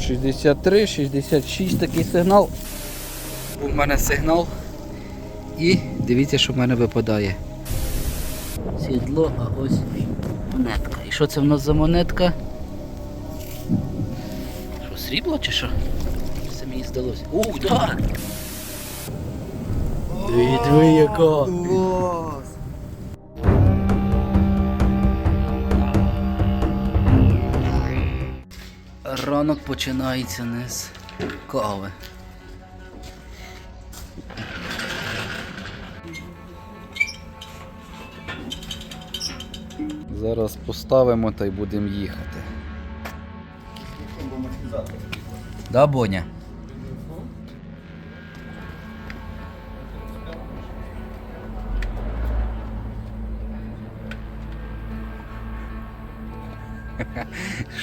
63, 66 такий сигнал. Був в мене сигнал. І дивіться, що в мене випадає. Сідло, а ось монетка. І що це в нас за монетка? Що, срібло чи що? Це мені здалося. Ух, так! Диви, диви, яка! Ранок починається не з кави. Зараз поставимо та й будемо їхати. Да, Боня?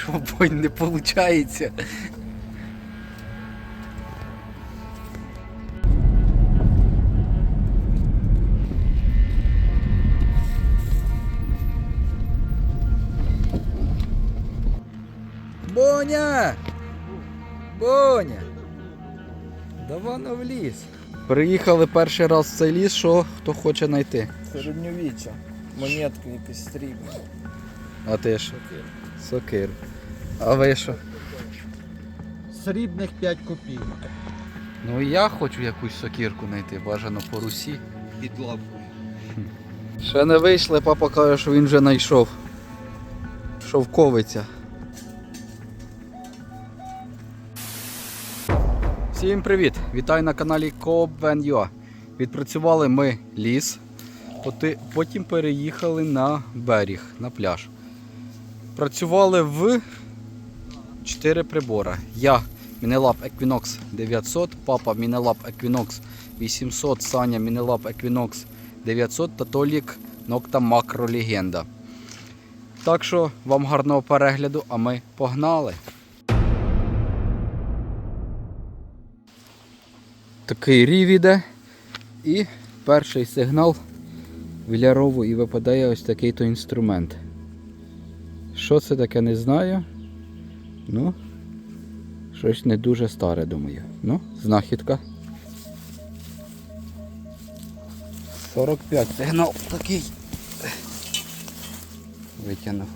Що не виходить? Боня! Боня! Давай в ліс. Приїхали перший раз в цей ліс, що хто хоче знайти. Середньовіччя. Монетки якісь стрібні. А ти що? Сокир. А ви що? Срібних 5 копійок. Ну і я хочу якусь сокирку знайти, бажано по русі. Під лапкою. Ще не вийшли, папа каже, що він вже знайшов. Шовковиця. Всім привіт! Вітаю на каналі Coop.ua. Відпрацювали ми ліс, потім переїхали на берег, на пляж. Працювали в 4 прибора. Я Мінелаб Equinox 900, папа Мінелаб Equinox 800, Саня Мінелаб Equinox 900 та Толік Нокта Макро Легенда. Так що вам гарного перегляду, а ми погнали. Такий рів іде. І перший сигнал Вілярову і випадає ось такий то інструмент. Що це таке, не знаю. Ну, щось не дуже старе, думаю. Ну, знахідка. 45 сигнал такий. Витягнув.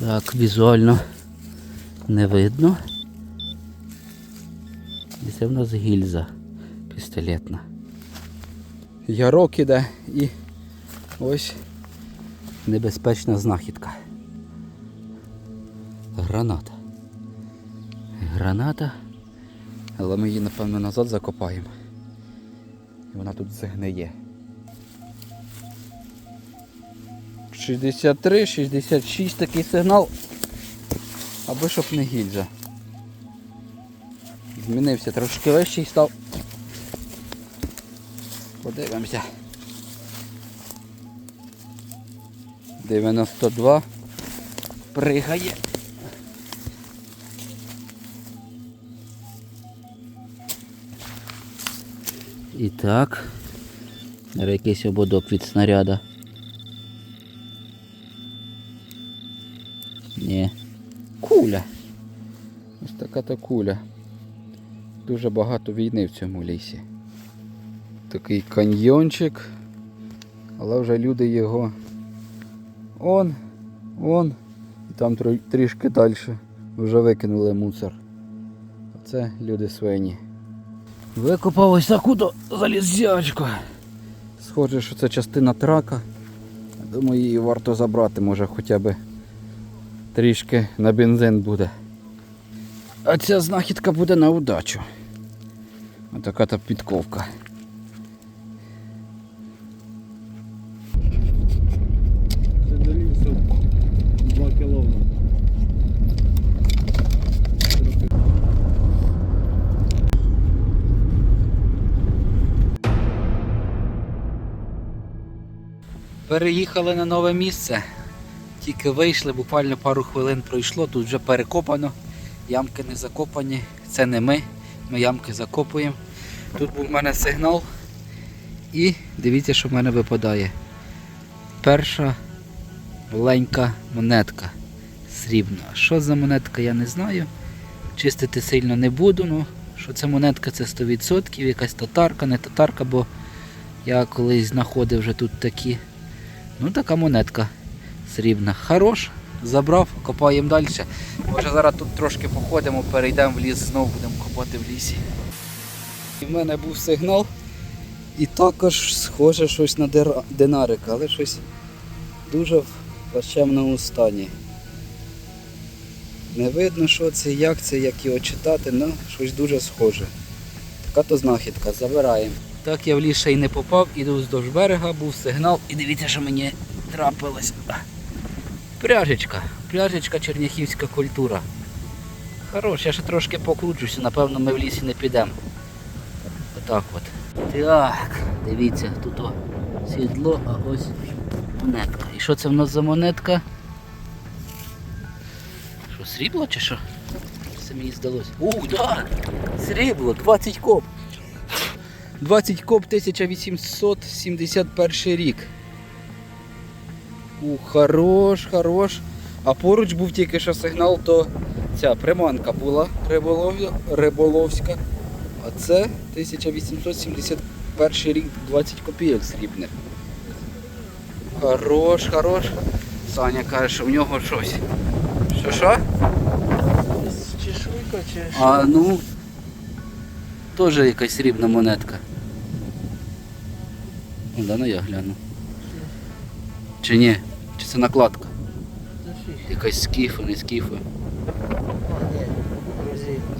Так, візуально не видно. І це в нас гільза пістолетна. Ярок іде і ось небезпечна знахідка. Граната. Граната. Але ми її, напевно, назад закопаємо. І вона тут загниє. 63, 66 такий сигнал. Аби щоб не гільза. Змінився трошки вищий став. Подивимося. 92. Пригає. І так. Якийсь ободок від снаряда. Ні. Куля. Ось така то куля. Дуже багато війни в цьому лісі. Такий каньйончик. Але вже люди його. Он, он. І там трішки далі вже викинули мусор. Це люди свині. Викопав ось таку залізячку. Схоже, що це частина трака. Думаю, її варто забрати, може хоча б трішки на бензин буде. А ця знахідка буде на удачу. Отака та підковка. Переїхали на нове місце. Тільки вийшли, буквально пару хвилин пройшло, тут вже перекопано. Ямки не закопані. Це не ми. Ми ямки закопуємо. Тут був в мене сигнал. І дивіться, що в мене випадає. Перша маленька монетка срібна. Що за монетка, я не знаю. Чистити сильно не буду, ну що це монетка, це 100%, якась татарка, не татарка, бо я колись знаходив вже тут такі. Ну, така монетка срібна. Хорош, забрав, копаємо далі. Може зараз тут трошки походимо, перейдемо в ліс, знову будемо копати в лісі. І в мене був сигнал. І також схоже щось на динарик, але щось дуже в плачевному стані. Не видно, що це, як це, як його читати, але щось дуже схоже. Така то знахідка, забираємо. Так я в ліс ще й не попав, іду вздовж берега, був сигнал, і дивіться, що мені трапилось. Пряжечка, пряжечка черняхівська культура. Хорош, я ще трошки покручуся, напевно ми в лісі не підемо. Отак от. Так, дивіться, тут о, сідло, а ось монетка. І що це в нас за монетка? Що, срібло чи що? Це мені здалося. Ух, так! Срібло, 20 коп. 20 коп 1871 рік. Ух, хорош, хорош. А поруч був тільки що сигнал, то ця приманка була риболов... риболовська. А це 1871 рік 20 копійок срібних. Хорош, хорош. Саня каже, що в нього щось. Що що? Чешуйка чи що? А ну. Теж якась срібна монетка. Ну, да, ну я гляну. Чи ні? Чи це накладка? Якась скіфа, не скіфа.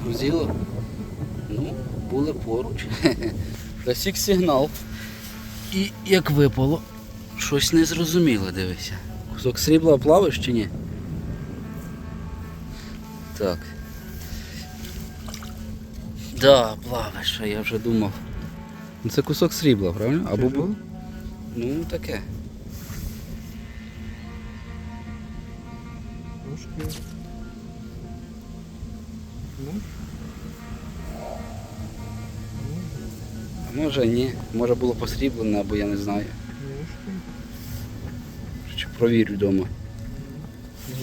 Грузило? Ну, були поруч. Засік сигнал. І як випало, щось незрозуміле, дивися. Кусок срібла плавиш чи ні? Так. Да, плавиш, а я вже думав. Ну, Це кусок срібла, правильно? Або був? Ну, таке. Ножки. Ну, А може ні. Може було посріблене, або я не знаю. Чи провірю вдома.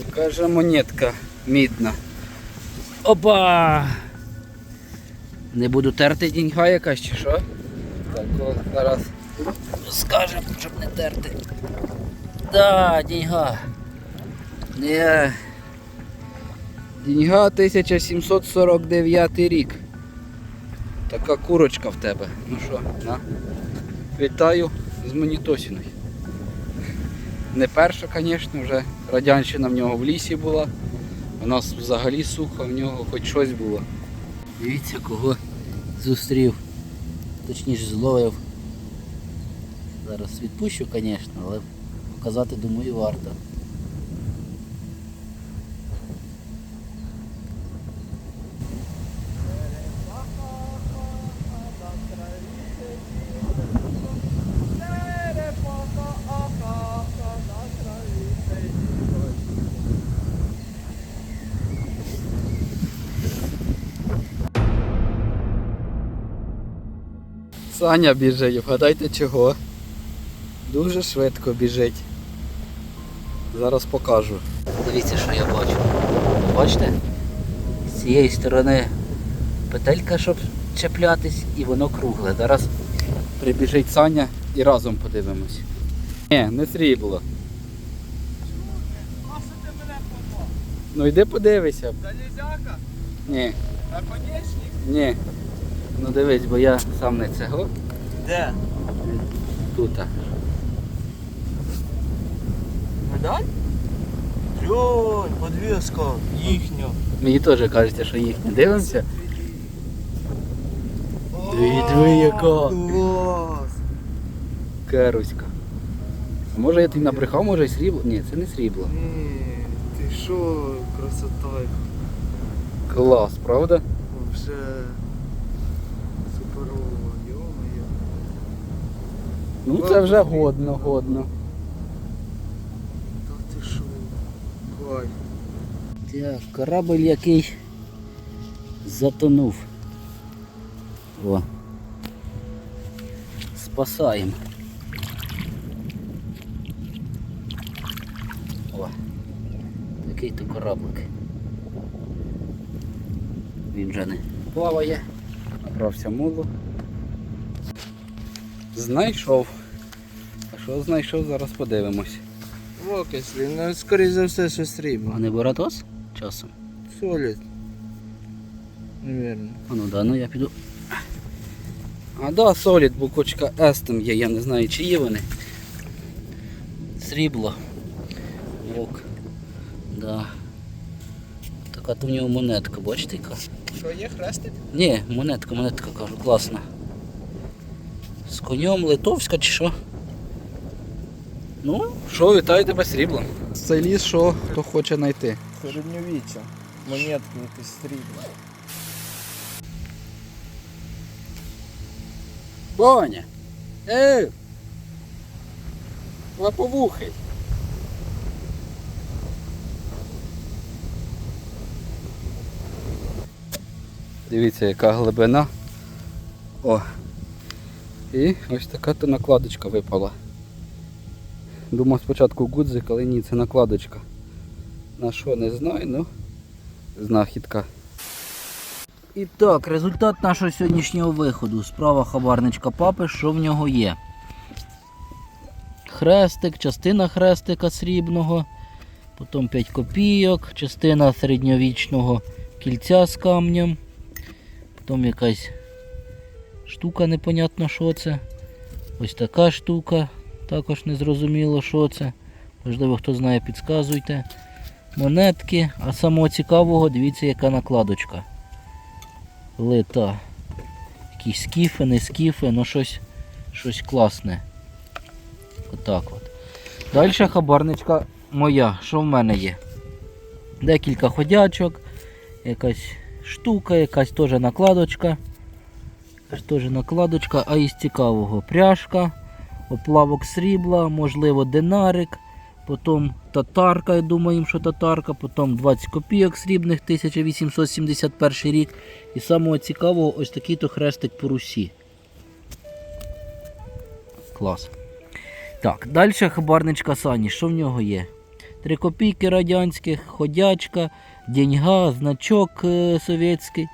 Каже монетка мідна. Опа! Не буду терти деньга якась чи що? Так, о, зараз скажемо, щоб не терти. Да, деньга. Не. Деньга 1749 рік. Така курочка в тебе. Ну що, на? Вітаю з Монітосіною. Не перша, звісно, вже радянщина в нього в лісі була. У нас взагалі сухо, в нього хоч щось було. Дивіться, кого зустрів. Точніше зловив. Зараз відпущу, звісно, але показати, думаю, варто. Саня біжить, вгадайте чого. Дуже швидко біжить. Зараз покажу. Дивіться, що я бачу. Бачите? З цієї сторони петелька, щоб чіплятись, і воно кругле. Зараз прибіжить Саня і разом подивимось. Ні, не срібло. Ну йди подивися. Залізяка? Ні, Наконечник? ні. Ну дивись, бо я сам не цього. Де? Тут. Медаль? Йой, подвіска, їхня. Мені теж кажеться, що їх не дивимося. Диви, диви, яка. Клас. Керуська. А може я тобі набрехав, може і срібло? Ні, це не срібло. Ні, ти що, красота. Клас, правда? Вообще Ну це вже годно, годно. Та ти що? Кайф. Так, корабль який затонув. О. Спасаємо. О, такий то кораблик. Він вже не плаває. Набрався мулу. Знайшов. А що знайшов, зараз подивимось. Окислі, ну скоріше за все, що срібло. А не Боратос часом? Солід. Навірно. А ну да, ну я піду. А да, солід, буквочка S там є, я не знаю, чи є вони. Срібло. Ок. Да. Така то в нього монетка, бачите яка? Що є хрестик? Ні, монетка, монетка кажу, класна. З конем литовська чи що? Ну, що, вітаю тебе сріблом. Цей ліс, що хто хоче знайти. Середньовіччя. Монетки якісь срібла. Боня! Ей! Лаповухий! Дивіться, яка глибина. О! І ось така то накладочка випала. Думав спочатку гудзик, але ні, це накладочка. На що не знаю, ну знахідка. І так, результат нашого сьогоднішнього виходу. Справа хабарничка папи, що в нього є. Хрестик, частина хрестика срібного, потім 5 копійок, частина середньовічного кільця з камнем, потім якась штука, непонятно що це. Ось така штука, також незрозуміло що це. Можливо, хто знає, підказуйте. Монетки, а самого цікавого, дивіться, яка накладочка лита. Якісь скіфи, не скіфи, ну щось, щось класне. Отак от. Далі хабарничка моя. Що в мене є? Декілька ходячок, якась штука, якась теж накладочка. Теж накладочка, а із цікавого пряжка, оплавок срібла, можливо, динарик, потім татарка, я думаю, що татарка, потім 20 копійок срібних 1871 рік. І самого цікавого ось такий то хрестик по русі. Клас. Так, далі хабарничка Сані. Що в нього є? Три копійки радянських, ходячка, деньга, значок е, совєтський.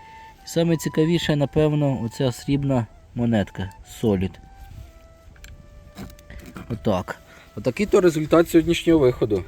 Саме цікавіше, напевно, оця срібна монетка Solid. Отак. Отакий то результат сьогоднішнього виходу.